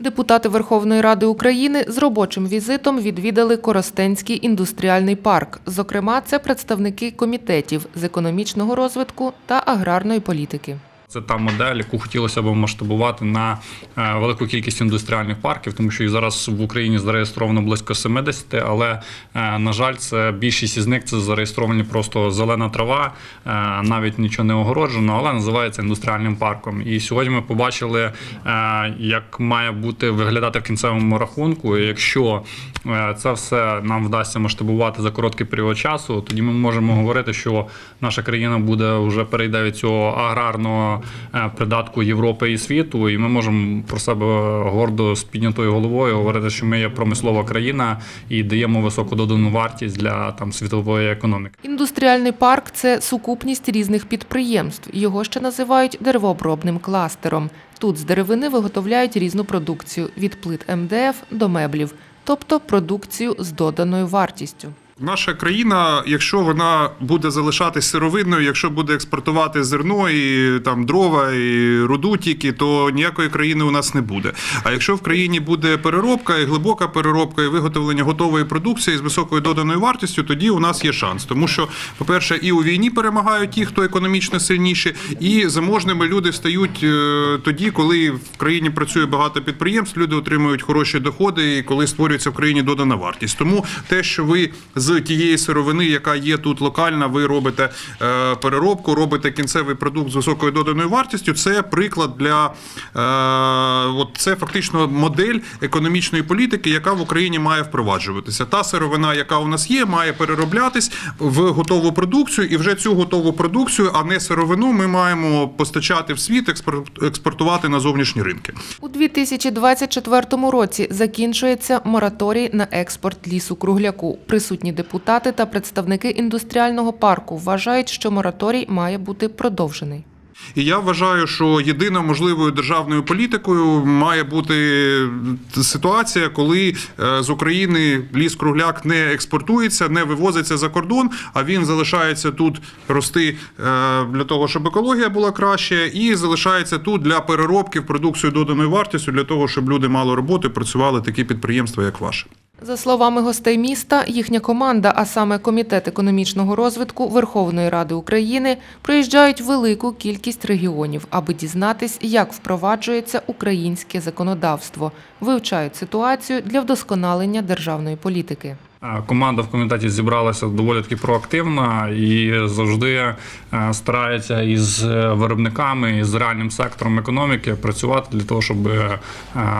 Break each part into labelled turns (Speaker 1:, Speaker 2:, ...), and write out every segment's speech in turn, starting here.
Speaker 1: Депутати Верховної Ради України з робочим візитом відвідали Коростенський індустріальний парк. Зокрема, це представники комітетів з економічного розвитку та аграрної політики.
Speaker 2: Це та модель, яку хотілося б масштабувати на е, велику кількість індустріальних парків, тому що і зараз в Україні зареєстровано близько 70, але е, на жаль, це більшість із них це зареєстровані просто зелена трава, е, навіть нічого не огороджено, але називається індустріальним парком. І сьогодні ми побачили, як має бути виглядати в кінцевому рахунку. І Якщо це все нам вдасться масштабувати за короткий період часу, тоді ми можемо говорити, що наша країна буде вже перейде від цього аграрного е, придатку Європи і світу, і ми можемо про себе гордо з піднятою головою говорити, що ми є промислова країна і даємо високу додану вартість для там світової економіки.
Speaker 1: Індустріальний парк це сукупність різних підприємств. Його ще називають деревообробним кластером. Тут з деревини виготовляють різну продукцію від плит МДФ до меблів, тобто продукцію з доданою вартістю.
Speaker 3: Наша країна, якщо вона буде залишатись сировинною, якщо буде експортувати зерно і там дрова і руду тільки, то ніякої країни у нас не буде. А якщо в країні буде переробка і глибока переробка, і виготовлення готової продукції з високою доданою вартістю, тоді у нас є шанс. Тому що, по-перше, і у війні перемагають ті, хто економічно сильніші, і заможними люди стають е, тоді, коли в країні працює багато підприємств, люди отримують хороші доходи, і коли створюється в країні додана вартість. Тому те, що ви з тієї сировини, яка є тут локальна, ви робите е, переробку, робите кінцевий продукт з високою доданою вартістю. Це приклад для е, от це фактично модель економічної політики, яка в Україні має впроваджуватися. Та сировина, яка у нас є, має перероблятись в готову продукцію, і вже цю готову продукцію, а не сировину, ми маємо постачати в світ, експорт- експортувати на зовнішні ринки.
Speaker 1: У 2024 році закінчується мораторій на експорт лісу-кругляку. Присутні депутати та представники індустріального парку вважають, що мораторій має бути продовжений.
Speaker 3: І я вважаю, що єдиною можливою державною політикою має бути ситуація, коли е, з України ліс-кругляк не експортується, не вивозиться за кордон, а він залишається тут рости е, для того, щоб екологія була краще, і залишається тут для переробки в продукцію доданою вартістю, для того, щоб люди мали роботу працювали такі підприємства, як ваше.
Speaker 1: За словами гостей міста, їхня команда, а саме Комітет економічного розвитку Верховної Ради України, проїжджають велику кількість регіонів, аби дізнатись, як впроваджується українське законодавство, вивчають ситуацію для вдосконалення державної політики.
Speaker 2: Е, Команда в комітеті зібралася доволі таки проактивна і завжди е, старається із е, виробниками, із реальним сектором економіки працювати для того, щоб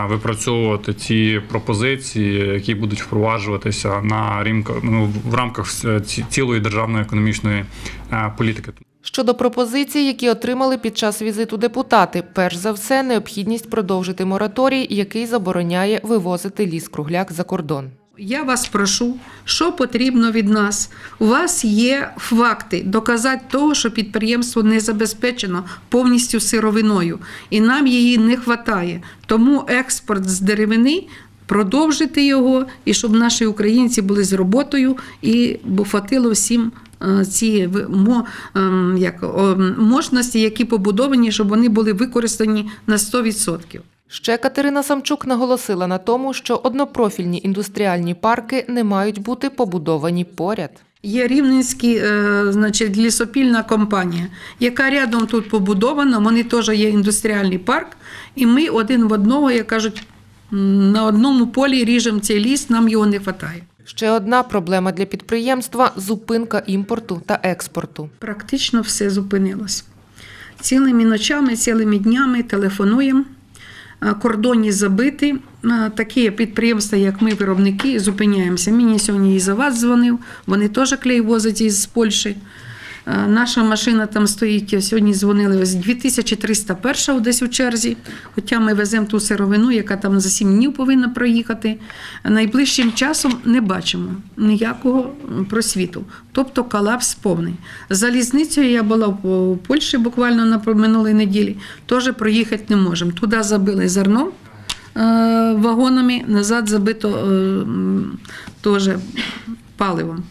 Speaker 2: випрацьовувати ці пропозиції, які будуть впроваджуватися на рімках ну, в рамках цілої державної економічної політики.
Speaker 1: Щодо пропозицій, які отримали під час візиту депутати, перш за все, необхідність продовжити мораторій, який забороняє вивозити ліс-кругляк за кордон.
Speaker 4: Я вас прошу, що потрібно від нас. У вас є факти доказати того, що підприємство не забезпечено повністю сировиною, і нам її не вистачає. Тому експорт з деревини. Продовжити його, і щоб наші українці були з роботою, і бо хватило всім е, ці ем, як, о, мощності, які побудовані, щоб вони були використані на 100%.
Speaker 1: Ще Катерина Самчук наголосила на тому, що однопрофільні індустріальні парки не мають бути побудовані поряд.
Speaker 4: Є рівненський, е, значить, лісопільна компанія, яка рядом тут побудована. Вони теж є індустріальний парк, і ми один в одного, як кажуть, на одному полі ріжемо цей ліс, нам його не вистачає.
Speaker 1: Ще одна проблема для підприємства зупинка імпорту та експорту.
Speaker 4: Практично все зупинилось. Цілими ночами, цілими днями телефонуємо. Е, Кордоні забиті. Е, Такі підприємства, як ми, виробники, зупиняємося. Мені сьогодні і за вас дзвонив. Вони теж клей возять із Польщі. Е, Наша машина там стоїть. Сьогодні дзвонили ось 2301 десь у черзі. Хоча ми веземо ту сировину, яка там за 7 днів повинна проїхати. Найближчим часом не бачимо ніякого просвіту. Тобто колапс повний. Залізницею я була в Польщі буквально на минулій неділі. Теж проїхати не можемо. Туди забили зерно е, вагонами, назад забито е, теж паливом.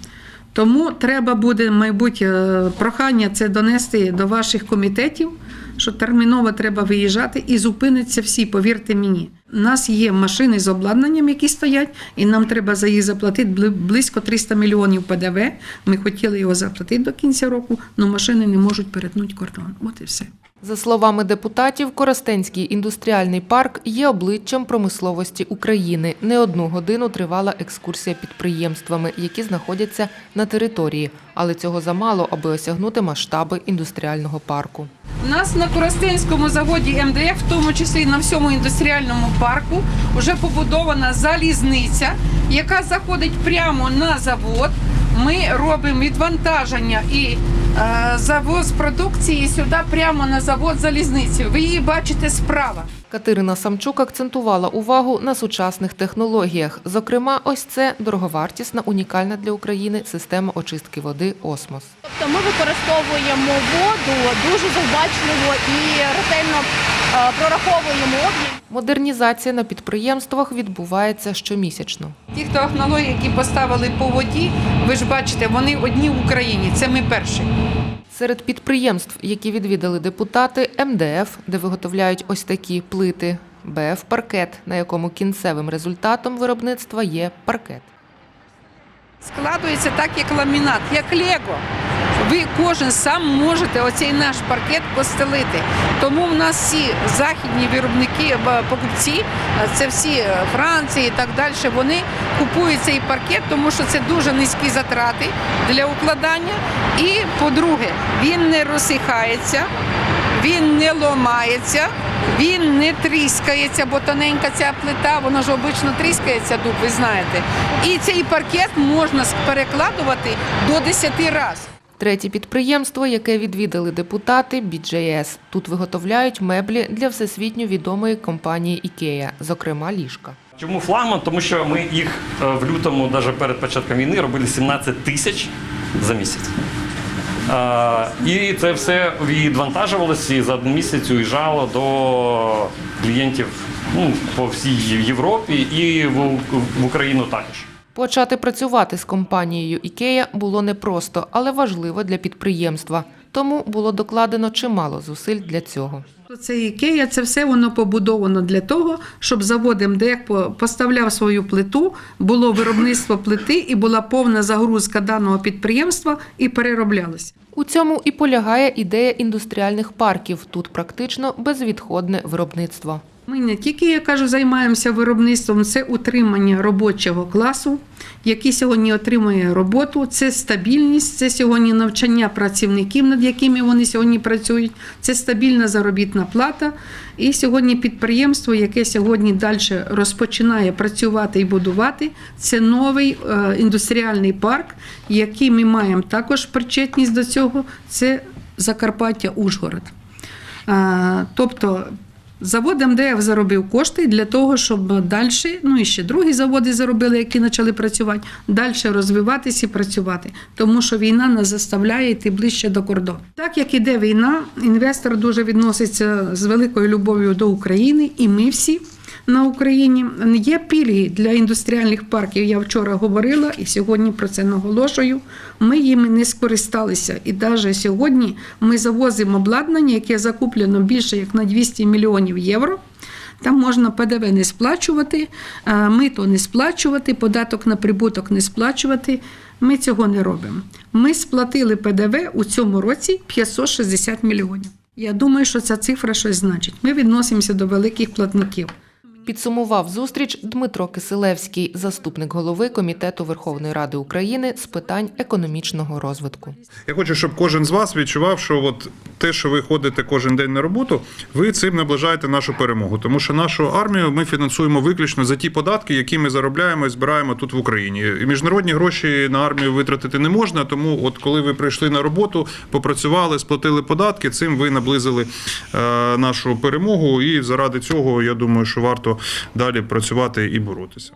Speaker 4: Тому треба буде, мабуть, е, прохання це донести до ваших комітетів, що терміново треба виїжджати і зупиниться всі, повірте мені. У нас є машини з обладнанням, які стоять, і нам треба за їх заплатити близько 300 мільйонів ПДВ. Ми хотіли його заплатити до кінця року, але машини не можуть перетнути кордон. От і все.
Speaker 1: За словами депутатів, Коростенський індустріальний парк є обличчям промисловості України. Не одну годину тривала екскурсія підприємствами, які знаходяться на території, але цього замало, аби осягнути масштаби індустріального парку.
Speaker 4: У нас на Коростенському заводі МДФ, в тому числі і на всьому індустріальному парку, вже побудована залізниця, яка заходить прямо на завод. Ми робимо відвантаження і завоз продукції сюди прямо на завод залізниці. Ви її бачите справа.
Speaker 1: Катерина Самчук акцентувала увагу на сучасних технологіях. Зокрема, ось це дороговартісна, унікальна для України система очистки води Осмос.
Speaker 5: Тобто ми використовуємо воду дуже завбачливо і ретельно е, прораховуємо об'єм.
Speaker 1: Модернізація на підприємствах відбувається щомісячно.
Speaker 4: Ті технології, які поставили по воді, ви ж бачите, вони одні в Україні. Це ми перші.
Speaker 1: Серед підприємств, які відвідали депутати, МДФ, де виготовляють ось такі плити, БФ Паркет, на якому кінцевим результатом виробництва є паркет.
Speaker 4: Складується так, як ламінат, як лего. Ви кожен сам можете оцей наш паркет постелити. Тому в нас всі західні виробники, покупці, е, це всі е, Франції і так далі. Вони купують цей паркет, тому що це дуже низькі затрати для укладання. І по-друге, він не розсихається, він не ломається, він не тріскається, бо тоненька ця плита, вона ж обично тріскається дуб, ви знаєте. І цей паркет можна перекладувати до 10 разів.
Speaker 1: Третє підприємство, яке відвідали депутати, BJS. Тут виготовляють меблі для всесвітньо відомої компанії IKEA, зокрема ліжка.
Speaker 6: Чому флагман? Тому що ми їх е, в лютому, навіть перед початком війни, робили 17 тисяч за місяць. І це все відвантажувалося і за один місяць уїжджало до клієнтів ну, по всій Європі і в Україну також.
Speaker 1: Почати працювати з компанією Ікея було непросто, але важливо для підприємства. Тому було докладено чимало зусиль для цього.
Speaker 4: Це Ікея, це все воно побудовано для того, щоб завод МДЕК поставляв свою плиту, було виробництво плити і була повна загрузка даного підприємства і перероблялося.
Speaker 1: У цьому і полягає ідея індустріальних парків. Тут практично безвідходне виробництво.
Speaker 4: Ми не тільки, я кажу, займаємося виробництвом, це утримання робочого класу, який сьогодні отримує роботу, це стабільність, це сьогодні навчання працівників, над якими вони сьогодні працюють, це стабільна заробітна плата. І сьогодні підприємство, яке сьогодні далі розпочинає працювати і будувати, це новий е, індустріальний парк, який ми маємо також причетність до цього. Це Закарпаття Ужгород. Тобто завод МДФ заробив кошти для того, щоб далі, ну і ще другі заводи заробили, які почали працювати, далі розвиватися і працювати. Тому що війна нас заставляє йти ближче до кордону. Так як іде війна, інвестор дуже відноситься з великою любов'ю до України, і ми всі. На Україні є пільги для індустріальних парків. Я вчора говорила і сьогодні про це наголошую. Ми їми не скористалися. І навіть сьогодні ми завозимо обладнання, яке закуплено більше як на 200 мільйонів євро. Там можна ПДВ не сплачувати, е, мито не сплачувати, податок на прибуток не сплачувати. Ми цього не робимо. Ми сплатили ПДВ у цьому році 560 мільйонів. Я думаю, що ця цифра щось значить. Ми відносимося до великих платників.
Speaker 1: Підсумував зустріч Дмитро Киселевський, заступник голови Комітету Верховної Ради України з питань економічного розвитку.
Speaker 3: Я хочу, щоб кожен з вас відчував, що от те, що ви ходите кожен день на роботу, ви цим наближаєте нашу перемогу. Тому що нашу армію ми фінансуємо виключно за ті податки, які ми заробляємо і збираємо тут в Україні. І міжнародні гроші на армію витратити не можна. Тому, от коли ви прийшли на роботу, попрацювали, сплатили податки, цим ви наблизили е, нашу перемогу. І заради цього я думаю, що варто далі працювати і боротися.